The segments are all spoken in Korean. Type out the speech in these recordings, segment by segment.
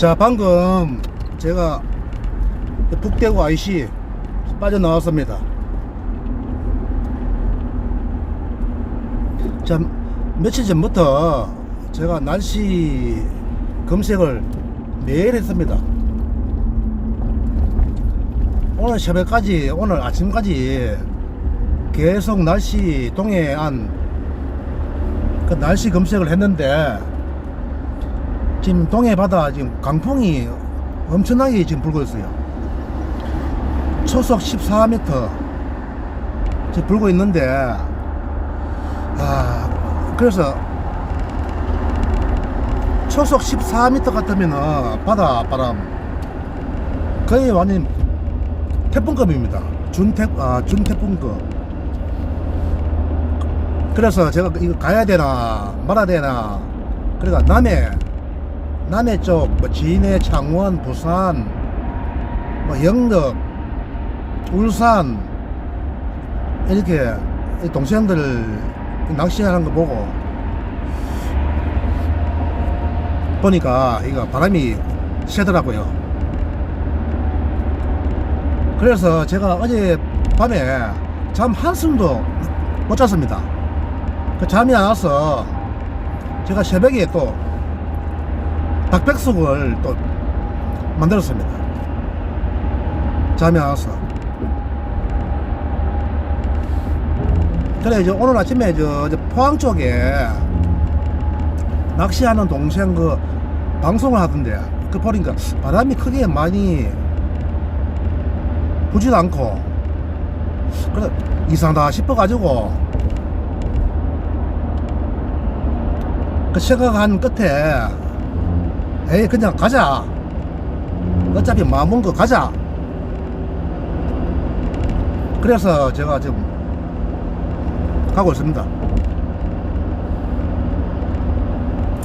자 방금 제가 북대구 IC 빠져나왔습니다. 자 며칠 전부터 제가 날씨 검색을 매일 했습니다. 오늘 새벽까지 오늘 아침까지 계속 날씨 동해안 그 날씨 검색을 했는데 지금 동해 바다 지금 강풍이 엄청나게 지금 불고 있어요. 초속 14m 지금 불고 있는데 아 그래서 초속 14m 같으면은 바다 바람 거의 완전 태풍급입니다. 준태 아 준태풍급. 그래서 제가 이거 가야 되나 말아야 되나 그러니까 남해 남해 쪽, 뭐 진해, 창원, 부산, 뭐 영덕, 울산 이렇게 이 동생들 낚시하는 거 보고 보니까 이거 바람이 세더라고요. 그래서 제가 어제 밤에 잠 한숨도 못 잤습니다. 그 잠이 안 와서 제가 새벽에 또 닭백숙을 또 만들었습니다. 잠이 안 와서. 그래, 이제 오늘 아침에 저, 저 포항 쪽에 낚시하는 동생 그 방송을 하던데, 그 보니까 바람이 크게 많이 부지도 않고, 그래, 이상하다 싶어가지고, 그 생각한 끝에, 에이 그냥 가자. 어차피 마음은 거 가자. 그래서 제가 지금 가고 있습니다.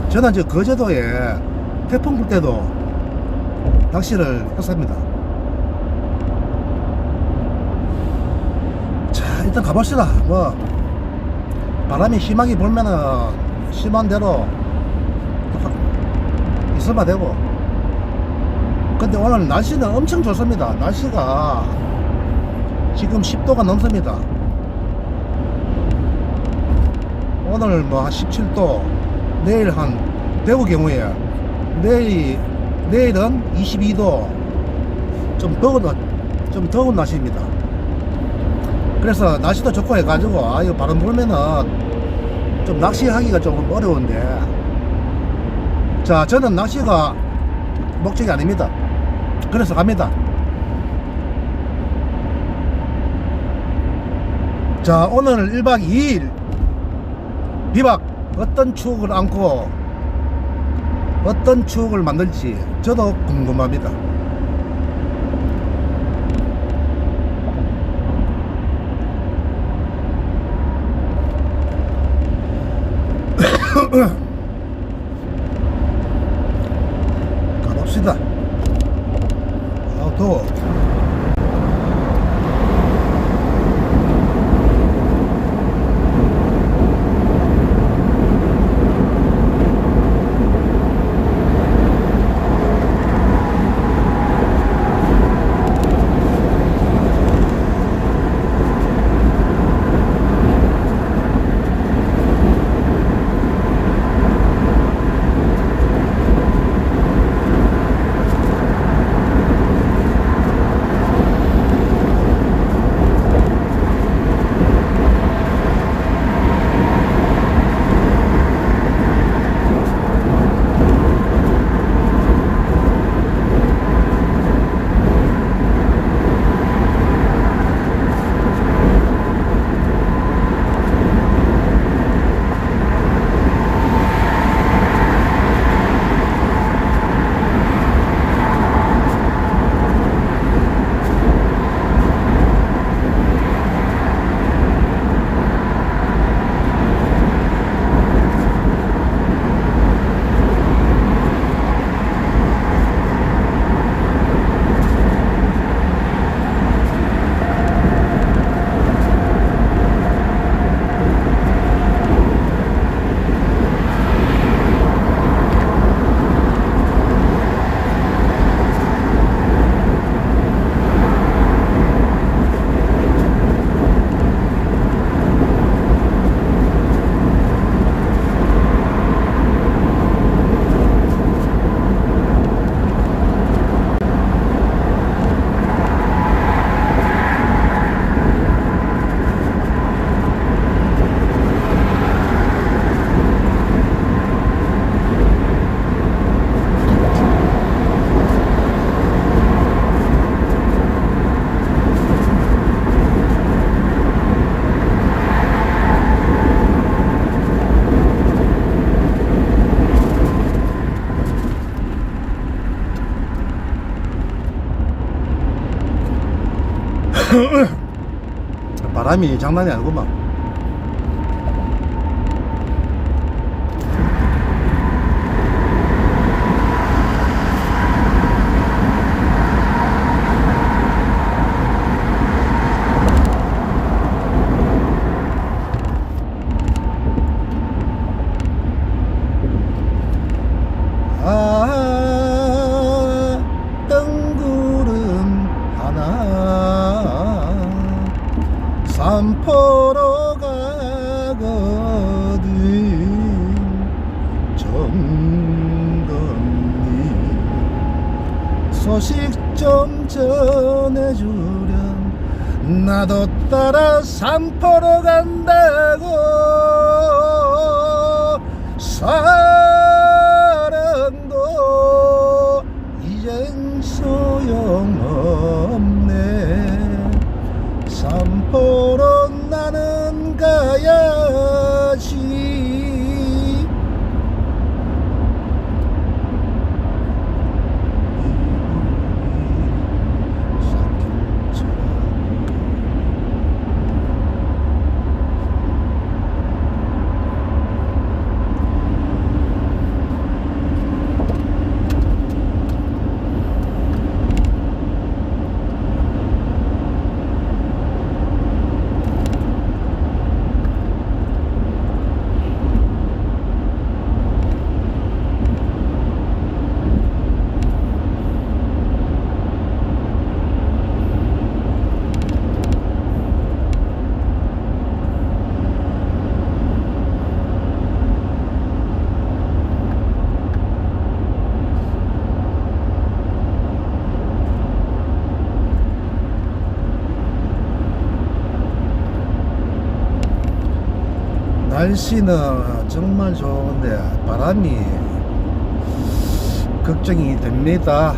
저는 저 거제도에 태풍 불 때도 낚시를 했습니다. 자 일단 가봅시다. 뭐 바람이 심하게 불면은 심한 대로 있으면 되고. 근데 오늘 날씨는 엄청 좋습니다. 날씨가 지금 10도가 넘습니다. 오늘 뭐한 17도 내일 한 대구 경우에 내일 내일은 22도. 좀 더운 날- 좀 더운 날씨입니다. 그래서 날씨도 좋고 해가지고 아 이거 바람 불면은 좀 낚시하기가 조금 어려운데 자, 저는 낚시가 목적이 아닙니다. 그래서 갑니다. 자, 오늘 1박 2일 비박 어떤 추억을 안고 어떤 추억을 만들지 저도 궁금합니다. 아, 바람이 장난이 아니구만. 아, 전해주렴. 나도 따라 산포로 간다고. 사랑도 이젠 소용없네 산포로 나는 가야지 날씨는 정말 좋은데 바람이 걱정이 됩니다.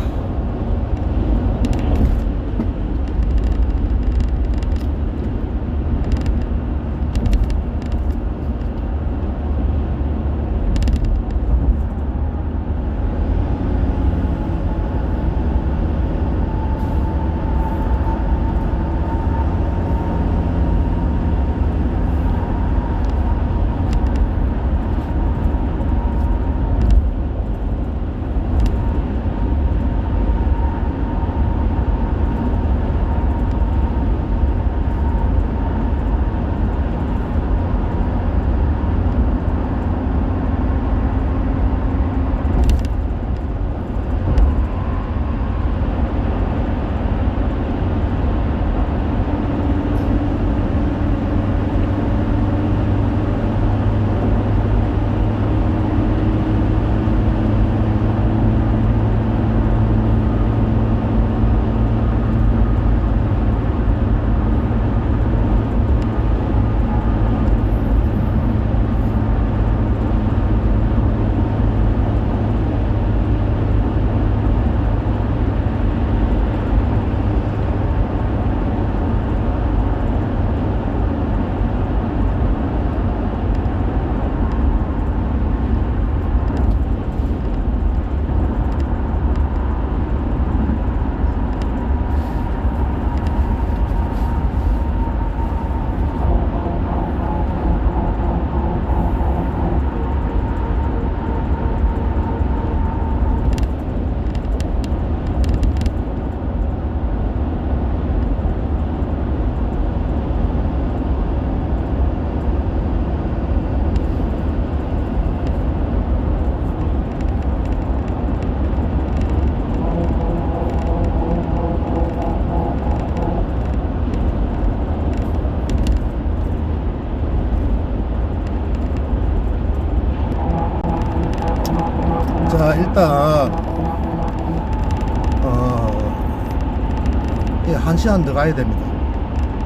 예, 한 시간 더 가야 됩니다.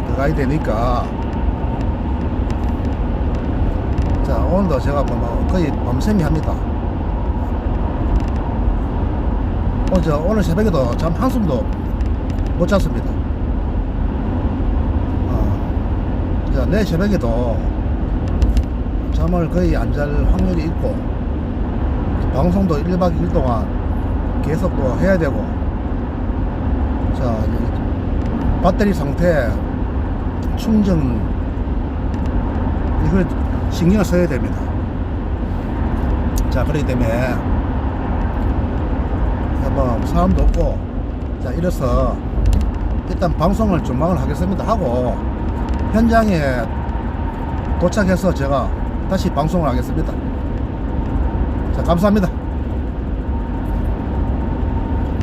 더 가야 되니까 자 오늘도 제가 뭐, 뭐 거의 밤샘이 합니다. 어제 오늘 새벽에도 잠 한숨도 못 잤습니다. 어, 자, 내일 새벽에도 잠을 거의 안 잘 확률이 있고 방송도 1박 2일 동안 계속 또 해야 되고 자 배터리 상태 충전 이걸 신경을 써야 됩니다. 자 그렇기 때문에 뭐 사람도 없고 자 이래서 일단 방송을 조망을 하겠습니다. 하고 현장에 도착해서 제가 다시 방송을 하겠습니다. 자 감사합니다.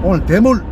오늘 대물